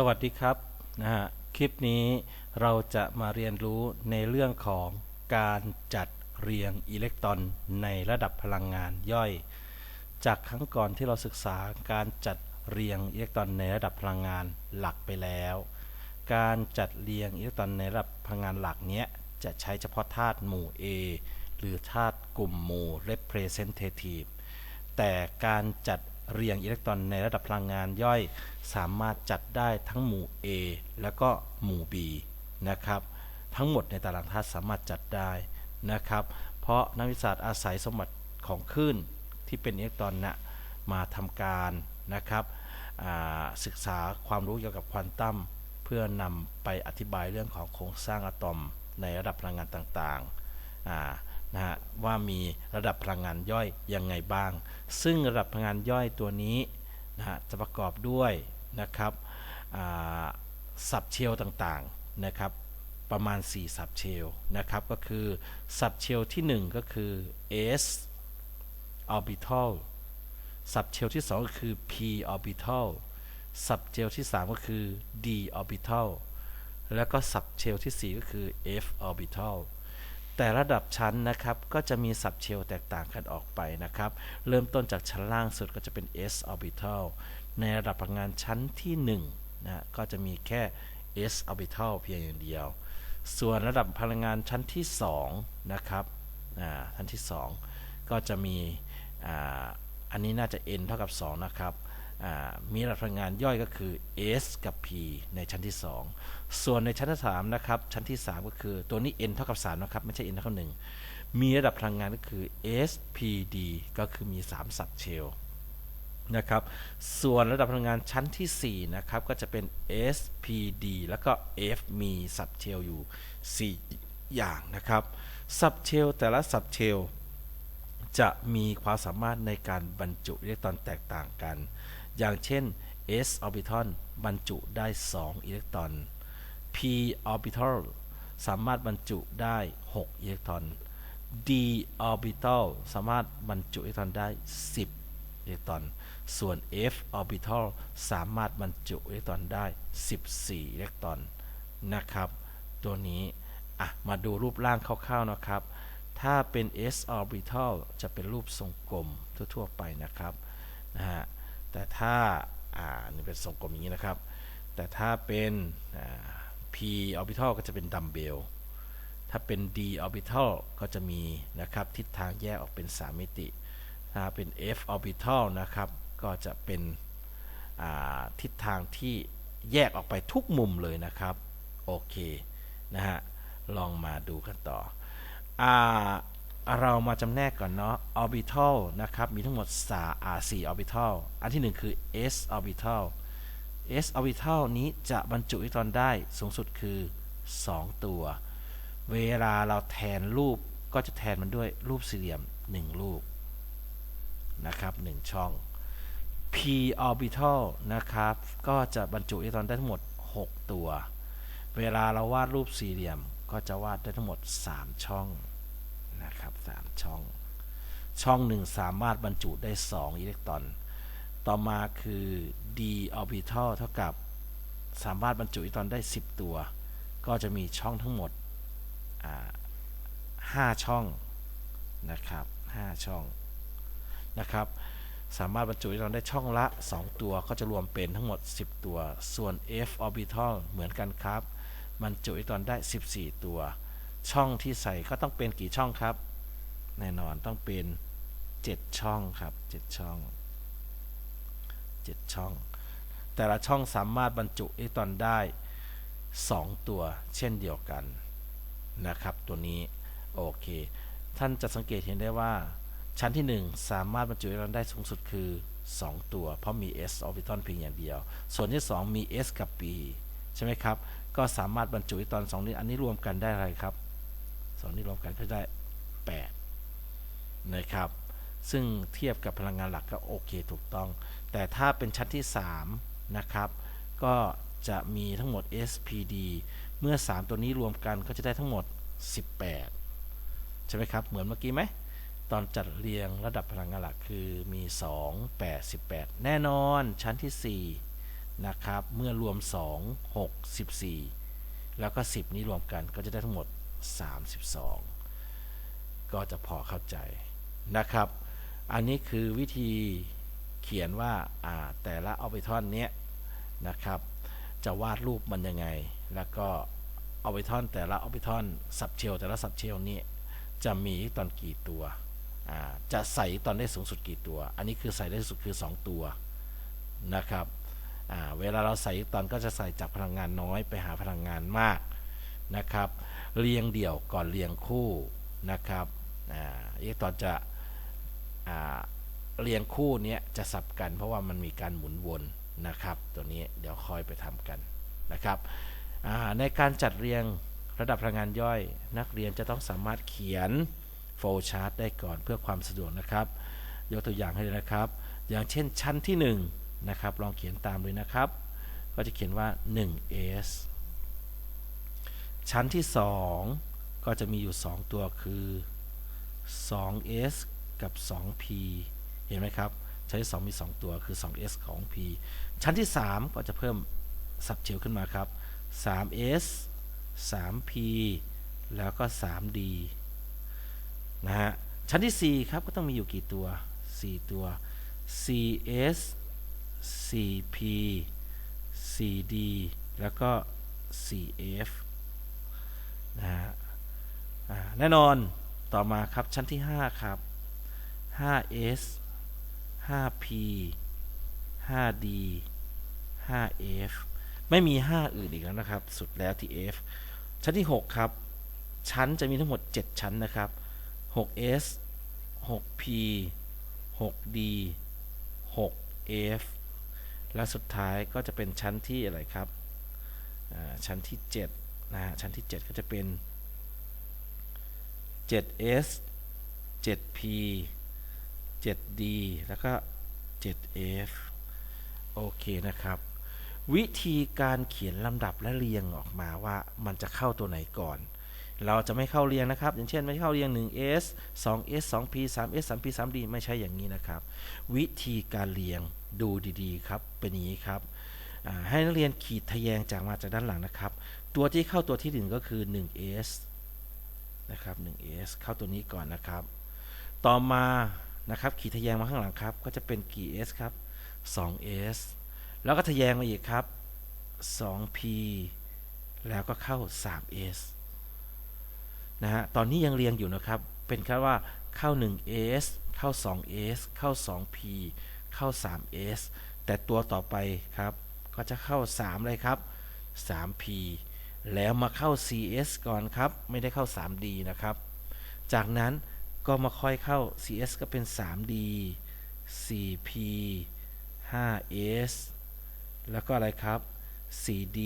สวัสดีครับนะฮะคลิปนี้เราจะมาเรียนรู้ในเรื่องของการจัดเรียงอิเล็กตรอนในระดับพลังงานย่อย จากครั้งก่อนที่เราศึกษาการจัดเรียงอิเล็กตรอนในระดับพลังงานหลักไปแล้ว การจัดเรียงอิเล็กตรอนในระดับพลังงานหลักเนี้ยจะใช้เฉพาะธาตุหมู่ A หรือธาตุกลุ่มหมู่ representative แต่การจัด เรียงอิเล็กตรอนในระดับพลังงานย่อย สามารถจัดได้ทั้งหมู่ A แล้วก็หมู่ B นะครับ ทั้งหมดในตารางธาตุสามารถจัดได้นะครับ เพราะนักวิทยาศาสตร์อาศัยสมบัติของคลื่นที่เป็นอิเล็กตรอนนะมาทำการนะครับศึกษาความรู้เกี่ยวกับควอนตัมเพื่อนำไปอธิบายเรื่องของโครงสร้างอะตอมในระดับพลังงานต่างๆนะฮะว่ามีระดับพลังงานย่อยยังไงบ้าง ซึ่งระดับพลังงานย่อยตัวนี้นะฮะจะประกอบด้วยนะครับสับเชลต่างๆนะครับประมาณ 4 สับเชลนะครับก็คือสับเชลที่ 1 ก็คือ s orbital สับเชลที่ 2 ก็คือ p orbital สับเชลที่ 3 ก็คือ d orbital แล้วก็สับเชลที่ 4 ก็คือ f orbital แต่ระดับชั้นนะครับก็จะมีสับเชลแตกต่างกันออกไปนะครับ เริ่มต้นจากชั้นล่างสุดก็จะเป็น s orbital ในระดับพลังงานชั้นที่1นะก็จะมีแค่ s orbital เพียงอย่างเดียว ส่วนระดับพลังงานชั้นที่2นะครับชั้นที่ 2 ก็จะมีออันนี้น่าจะ n เท่ากับ 2 นะครับ มีระดับพลังงานย่อยก็คือ s กับ p ในชั้นที่ 2 ส่วนในชั้นที่3นะครับชั้นที่ 3 ก็คือตัวนี้ n เท่ากับ3นะครับไม่ใช่ n เท่ากับ1มีระดับพลังงานก็คือ s p d ก็คือมี 3 สับเชลนะครับส่วนระดับพลังงานชั้นที่ 4 นะครับ ก็จะเป็น s p d แล้วก็ f มีสับเชลอยู่ 4 อย่างนะครับสับเชลแต่ละสับเชลจะมีความสามารถในการบรรจุอิเล็กตรอนแตกต่างกัน อย่างเช่น s orbital บรรจุได้ 2 อิเล็กตรอน p orbital สามารถบรรจุได้ 6 อิเล็กตรอน d orbital สามารถบรรจุอิเล็กตรอนได้ 10 อิเล็กตรอน ส่วน f orbital สามารถบรรจุอิเล็กตรอนได้ 14 อิเล็กตรอน นะครับ ตัวนี้ อะ มาดูรูปร่างคร่าวๆ นะครับ ถ้าเป็น s orbital จะเป็นรูปทรงกลมทั่วๆ ไปนะครับ นะฮะ แต่ถ้าอ่านี่เป็นทรงกลมอย่างนี้นะครับ แต่ถ้าเป็นอ่า p orbital ก็จะเป็นดัมเบลถ้าเป็น d orbital ก็จะมีนะครับทิศทางแยกออกเป็น 3 มิติ ถ้าเป็น f orbital นะครับก็จะเป็นทิศทางที่แยกออกไปทุกมุมเลยนะครับ โอเค นะฮะ ลองมาดูกันต่ออ เรามาจำแนกก่อนเนาะ orbital นะครับ มีทั้งหมด3 4 orbital อันที่ 1 คือ s orbital s orbital นี้จะบรรจุอิเล็กตรอนได้สูงสุดคือ 2 ตัว เวลาเราแทนรูปก็จะแทนมันด้วยรูปสี่เหลี่ยม 1 รูปนะครับ 1 ช่อง p orbital นะครับ ก็จะบรรจุอิเล็กตรอนได้ทั้งหมด 6 ตัว เวลาเราวาดรูปสี่เหลี่ยม ก็จะวาดได้ทั้งหมด 3 ช่อง นะครับ 3 ช่อง ช่องหนึ่งสามารถบรรจุได้ 2 อิเล็กตรอน ต่อมาคือ d orbital เท่ากับสามารถบรรจุอิเล็กตรอนได้ 10 ตัว ก็จะมีช่องทั้งหมด 5 ช่องนะครับ 5 ช่องนะครับสามารถบรรจุอิเล็กตรอนได้ช่องละ 2 ตัว ก็จะรวมเป็นทั้งหมด 10 ตัว ส่วน f orbital เหมือนกันครับ บรรจุอิเล็กตรอนได้ 14 ตัว ช่องที่ใส่ก็ต้องเป็นกี่ช่องครับ แน่นอนต้องเป็น 7 ช่องครับ 7 ช่อง 7 ช่อง แต่ละช่องสามารถบรรจุอิเล็กตรอนได้ 2 ตัวเช่นเดียวกันนะครับ ตัวนี้ โอเค ท่านจะสังเกตเห็นได้ว่า ชั้นที่ 1 สามารถบรรจุอิเล็กตรอนได้สูงสุดคือ 2 ตัว เพราะมี s orbital เพียงอย่างเดียว ส่วนที่ 2 มี s กับ p ใช่ไหมครับ ก็สามารถบรรจุอิเล็กตรอน2นี้อันนี้รวมกันได้อะไรครับสองนี้รวมกันก็ได้ 8 นะครับ ซึ่งเทียบกับพลังงานหลักก็โอเคถูกต้อง แต่ถ้าเป็นชั้นที่ 3 นะครับ ก็จะมีทั้งหมด SPD เมื่อ 3 ตัวนี้รวมกันก็จะได้ทั้งหมด 18 ใช่ไหมครับ เหมือนเมื่อกี้ไหม ตอนจัดเรียงระดับพลังงานหลักคือมี 2 8 18 แน่นอนชั้นที่ 4 นะครับ เมื่อรวม 2 6 14 แล้วก็ 10 นี้รวมกันก็จะได้ทั้งหมด 32 ก็จะพอเข้าใจ นะครับ อันนี้คือวิธีเขียนว่าอ่าแต่ละออบิทอนเนี้ยนะครับ จะวาดรูปมันยังไง แล้วก็ออบิทอนแต่ละออบิทอนสับเชลแต่ละสับเชลนี่จะมีตอนกี่ตัวอ่าจะใส่ตอนได้สูงสุดกี่ตัว อันนี้คือใส่ได้สูงสุดคือ 2 ตัวนะครับอ่าเวลาเราใส่ตอนก็จะใส่จากพลังงานน้อยไปหาพลังงานมากนะครับ เรียงเดี่ยวก่อนเรียงคู่นะครับอ่าอีกตอนจะ เรียงคู่นี้จะสับกัน เพราะว่ามันมีการหมุนวนนะครับ ตัวนี้เดี๋ยวคอยไปทำกันนะครับในการจัดเรียงระดับพลังงานย่อย นักเรียนจะต้องสามารถเขียนโฟล์ชาร์ตได้ก่อนเพื่อความสะดวกนะครับ ยกตัวอย่างให้เลยนะครับ อย่างเช่นชั้นที่1นะครับลองเขียนตามเลยนะครับ ก็จะเขียนว่า 1s ชั้นที่ 2 ก็จะมีอยู่ 2 ตัวคือ 2s กับ 2p เห็นไหมครับ ชั้นที่ 2 มี 2 ตัวคือ 2s ของ p ชั้นที่ 3 ก็จะเพิ่มสับเชลขึ้นมาครับ 3s 3p แล้วก็ 3d นะฮะ ชั้นที่ 4 ครับ ก็ต้องมีอยู่กี่ตัว 4 ตัว cs 4p 4d แล้วก็ 4f นะฮะแน่นอนต่อมาครับชั้นที่ 5 ครับ 5s 5p 5d 5f ไม่มี 5 อื่นอีกแล้วนะครับ สุดแล้วที่ f ชั้นที่ 6 ครับ ชั้นจะมีทั้งหมด 7 ชั้นนะครับ 6s 6p 6d 6f และสุดท้ายก็จะเป็นชั้นที่อะไรครับอ่าชั้นที่ 7 นะฮะ ชั้นที่ 7 ก็จะเป็น 7s 7p 7d แล้วก็ 7f โอเคนะครับ วิธีการเขียนลำดับและเรียงออกมาว่ามันจะเข้าตัวไหนก่อน เราจะไม่เข้าเรียงนะครับ อย่างเช่นไม่เข้าเรียง 1s 2s 2p 3s 3p 3d ไม่ใช่อย่างนี้นะครับ วิธีการเรียงดูดีๆครับเป็นอย่างนี้ครับให้นักเรียนขีดทะแยงจากมาจากด้านหลังนะครับ ตัวที่เข้าตัวที่หนึ่งก็คือ 1s นะครับ 1s เข้าตัวนี้ก่อนนะครับ ต่อมา นะครับ ขีดทะแยงมาข้างหลังครับ ก็จะเป็นกี่ s ครับ 2s แล้วก็ทะแยงมาอีกครับ 2p แล้วก็เข้า 3s นะฮะ ตอนนี้ยังเรียงอยู่นะครับ เป็นแค่ว่าเข้า 1s เข้า 2s เข้า 2p เข้า 3s แต่ตัวต่อไปครับ ก็จะเข้า 3 เลยครับ 3p แล้วมาเข้า cs ก่อนครับ ไม่ได้เข้า 3d นะครับ จากนั้น ก็มาค่อยเข้า cs ก็เป็น 3d 4p 5s แล้วก็อะไรครับ 4d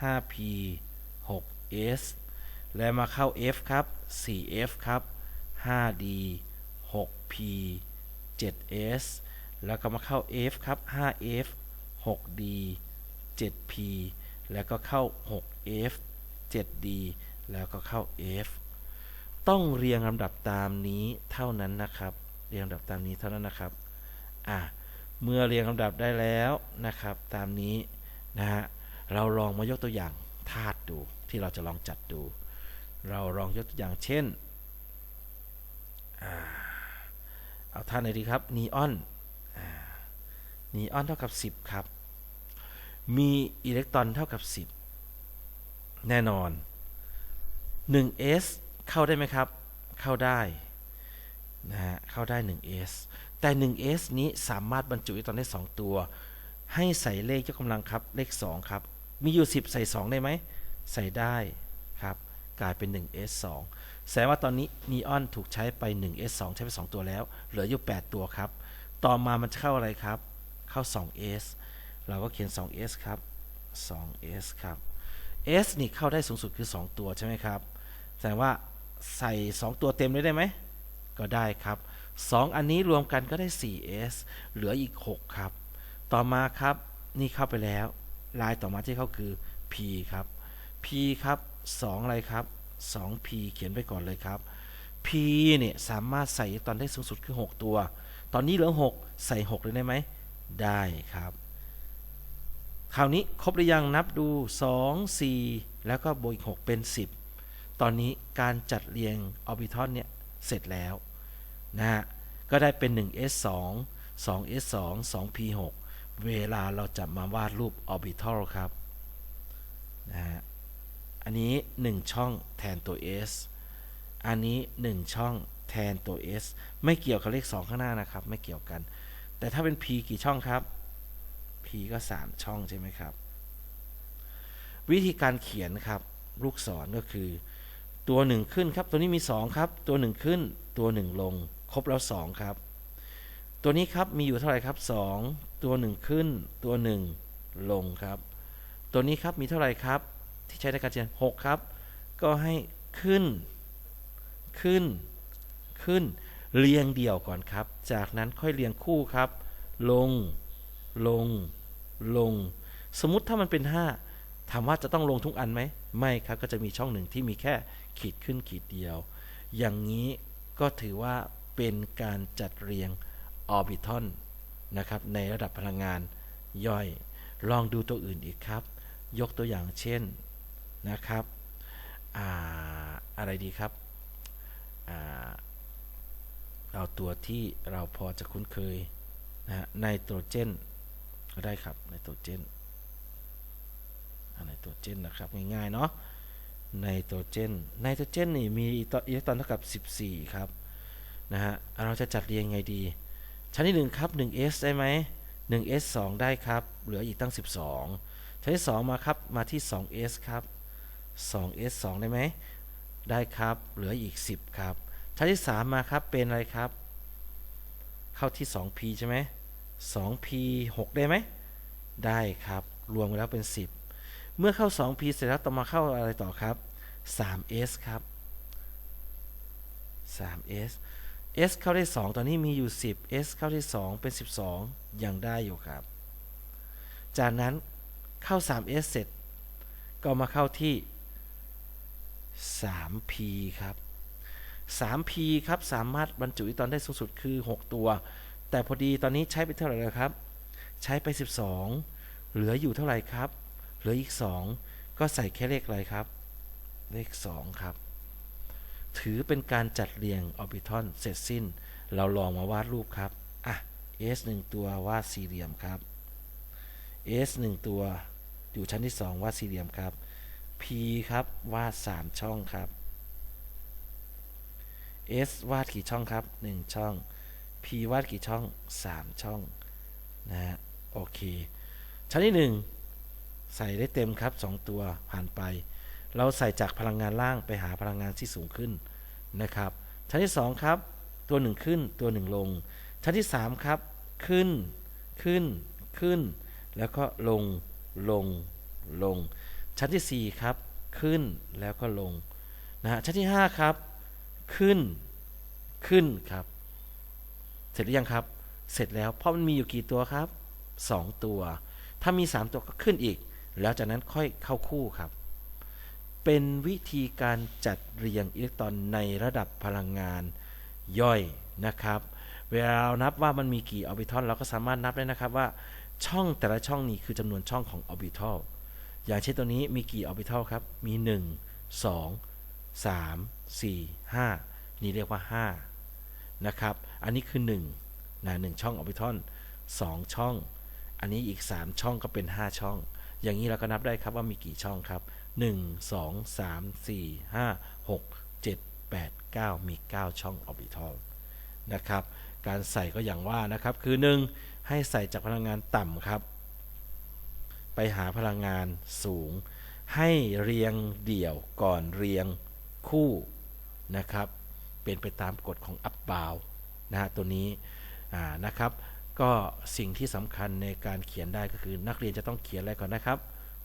5p 6s แล้วมาเข้า f ครับ 4f ครับ 5d 6p 7s แล้วก็มาเข้า f ครับ 5f 6d 7p แล้วก็เข้า 6f 7d แล้วก็เข้า f ต้องเรียงลำดับตามนี้เท่านั้นนะครับ เรียงลำดับตามนี้เท่านั้นนะครับอะเมื่อเรียงลำดับได้แล้วนะครับ ตามนี้นะฮะเราลองมายกตัวอย่างธาตุดูที่เราจะลองจัดดู เราลองยกตัวอย่างเช่นอ่าเอาธาตุไหนดีครับนีออนนีออนเท่ากับ 10 ครับ มีอิเล็กตรอนเท่ากับ 10 แน่นอน 1s เข้าได้ไหมครับ เข้าได้นะฮะเข้าได้ 1s แต่ 1s นี้สามารถบรรจุอิเล็กตรอนได้ 2 ตัว ให้ใส่เลขยกกำลังครับ เลข 2 ครับ มีอยู่ 10 ใส่ 2 ได้ไหม ใส่ได้ครับ กลายเป็น 1s 2แสดงว่าตอนนี้นีออนถูกใช้ไป 1s 2ใช้ไป 2 ตัวแล้ว เหลืออยู่ 8 ตัวครับ ต่อมามันจะเข้าอะไรครับ เข้า 2s เราก็เขียน 2s ครับ 2s ครับ s นี่เข้าได้สูงสุดคือ 2 ตัวใช่ไหมครับ แสดงว่า ใส่ 2 ตัวเต็มเลยได้ไหม ก็ได้ครับ 2 อันนี้รวมกันก็ได้ 4s เหลืออีก 6 ครับ ต่อมาครับนี่เข้าไปแล้ว ลายต่อมาที่เข้าคือ p ครับ p ครับ 2 อะไรครับ 2p เขียนไปก่อนเลยครับ p เนี่ยสามารถใส่ตอนได้สูงสุดคือ 6 ตัว ตอนนี้เหลือ 6 ใส่ 6 เลยได้ไหม ได้ครับ คราวนี้ครบหรือยังนับดู 2 4 แล้วก็บวกอีก 6 เป็น 10 ตอนนี้การจัดเรียงออร์บิทัลเนี่ยเสร็จแล้วนะฮะก็ได้เป็น 1s 2 2s 2 2p 6 เวลาเราจะมาวาดรูปออร์บิทัลครับนะฮะอันนี้ 1 ช่องแทนตัว s อันนี้ 1 ช่องแทนตัว s ไม่เกี่ยวกับเลข 2 ข้างหน้านะครับ ไม่เกี่ยวกัน แต่ถ้าเป็น p กี่ช่องครับ p ก็ 3 ช่องใช่ไหมครับ วิธีการเขียนครับ ลูกศรก็คือ ตัว1ขึ้นครับ ตัวนี้มี2ครับ ตัว1ขึ้น ตัว1ลง ครบแล้ว2ครับ ตัวนี้ครับมีอยู่เท่าไหร่ครับ2ตัว1ขึ้น ตัว1ลงครับ ตัวนี้ครับมีเท่าไหร่ครับ ที่ใช้ในการเขียน6ครับ ก็ให้ขึ้น ขึ้น ขึ้น เรียงเดี่ยวก่อนครับ จากนั้นค่อยเรียงคู่ครับ ลง ลง ลง สมมุติถ้ามันเป็น 5ถามว่าจะต้องลงทุกอันไหม ไม่ครับก็จะมีช่องหนึ่งที่มีแค่ขีดขึ้นขีดเดียว อย่างนี้ก็ถือว่าเป็นการจัดเรียงออร์บิทอลนะครับในระดับพลังงานย่อย ลองดูตัวอื่นอีกครับ ยกตัวอย่างเช่นนะครับออะไรดีครับอเอาตัวที่เราพอจะคุ้นเคยนะไนโตรเจนก็ได้ครับไนโตรเจน ไนโตรเจนนะครับง่ายๆเนาะไนโตรเจนไนโตรเจนนี่มีอิเล็กตรอนเท่ากับ 14 ครับนะฮะเราจะจัดเรียงไงดี ชั้นที่ 1 ครับ 1s ได้ไหม 1s 2 ได้ครับ เหลืออีกตั้ง 12 ชั้นที่ 2 มาครับมาที่ 2s ครับ 2s 2 ได้ไหมได้ครับ เหลืออีก 10 ครับ ชั้นที่ 3 มาครับเป็นอะไรครับ เข้าที่ 2p ใช่ไหม 2p 6 ได้ไหมได้ครับ รวมกันแล้วเป็น 10 เมื่อเข้า 2p เสร็จแล้วต่อมาเข้าอะไรต่อครับ 3s ครับ 3s s เข้าได้ 2 ตอนนี้มีอยู่ 10 s เข้าได้ 2 เป็น 12 ยังได้อยู่ครับ จากนั้นเข้า 3s เสร็จ ก็มาเข้าที่ 3p ครับ 3p ครับ สามารถบรรจุอิเล็กตรอนได้สูงสุดคือ 6 ตัว แต่พอดีตอนนี้ใช้ไปเท่าไหร่แล้วครับ ใช้ไป 12 เหลืออยู่เท่าไหร่ครับ เหลืออีก 2 ก็ใส่แค่เลขอะไรครับ เลข 2 ครับ ถือเป็นการจัดเรียงออร์บิทัลเสร็จสิ้น เราลองมาวาดรูปครับ อะ s 1ตัววาดสี่เหลี่ยมครับ s 1ตัวอยู่ชั้นที่ 2 วาดสี่เหลี่ยมครับ p ครับวาด 3 ช่องครับ s วาดกี่ช่องครับ 1 ช่อง p วาดกี่ช่อง 3 ช่องนะฮะโอเค ชั้นที่ 1 ใส่ได้เต็มครับ 2 ตัวผ่านไป เราใส่จากพลังงานล่างไปหาพลังงานที่สูงขึ้นนะครับ ชั้นที่ 2 ครับ ตัว 1 ขึ้นตัว 1 ลง ชั้นที่ 3 ครับ ขึ้นขึ้นขึ้น แล้วก็ลงลงลง ชั้นที่ 4 ครับ ขึ้นแล้วก็ลงนะฮะชั้นที่ 5 ครับ ขึ้นขึ้นครับ เสร็จหรือยังครับ เสร็จแล้วเพราะมันมีอยู่กี่ตัวครับ 2 ตัว ถ้ามี 3 ตัวก็ขึ้นอีก แล้วจากนั้นค่อยเข้าคู่ครับ เป็นวิธีการจัดเรียงอิเล็กตรอนในระดับพลังงานย่อยนะครับ เวลาเรานับว่ามันมีกี่ออร์บิทัลเราก็สามารถนับได้นะครับว่าช่องแต่ละช่องนี้คือจำนวนช่องของออร์บิทัลอย่างเช่นตัวนี้มีกี่ออร์บิทัลครับ มี 1 2 3 4 5 นี่เรียกว่า 5 นะครับ อันนี้คือ1นะ1ช่องออร์บิทัล2ช่อง อันนี้อีก 3 ช่องก็เป็น 5 ช่อง อย่างนี้เราก็นับได้ครับว่ามีกี่ช่องครับ 1 2 3 4 5 6 7 8 9 มี 9 ช่องออร์บิทัลนะครับ การใส่ก็อย่างว่านะครับ คือ 1 ให้ใส่จากพลังงานต่ำครับ ไปหาพลังงานสูง ให้เรียงเดี่ยวก่อนเรียงคู่นะครับ เป็นไปตามกฎของอั b บาวนะฮะตัวนี้นะครับ ก็สิ่งที่สำคัญในการเขียนได้ก็คือนักเรียนจะต้องเขียนอะไรก่อนนะครับ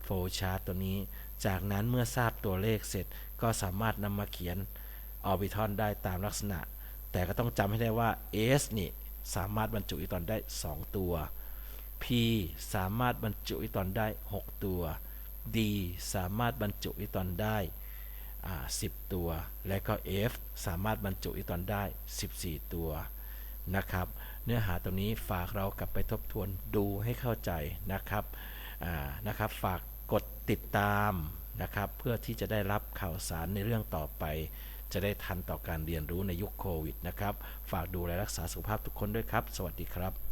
โฟล์ชาร์ตตัวนี้ จากนั้นเมื่อทราบตัวเลขเสร็จ ก็สามารถนำมาเขียนออร์บิทัลได้ตามลักษณะ แต่ก็ต้องจำให้ได้ว่า s นี่สามารถบรรจุอิเล็กตรอนได้ 2 ตัว p สามารถบรรจุอิเล็กตรอนได้ 6 ตัว d สามารถบรรจุอิเล็กตรอนได้ 10 ตัว และก็ f สามารถบรรจุอิเล็กตรอนได้ 14 ตัวนะครับ เนื้อหาตรงนี้ฝากเรากลับไปทบทวนดูให้เข้าใจนะครับนะครับฝากกดติดตามนะครับเพื่อที่จะได้รับข่าวสารในเรื่องต่อไป จะได้ทันต่อการเรียนรู้ในยุคโควิดนะครับ ฝากดูแลรักษาสุขภาพทุกคนด้วยครับ สวัสดีครับ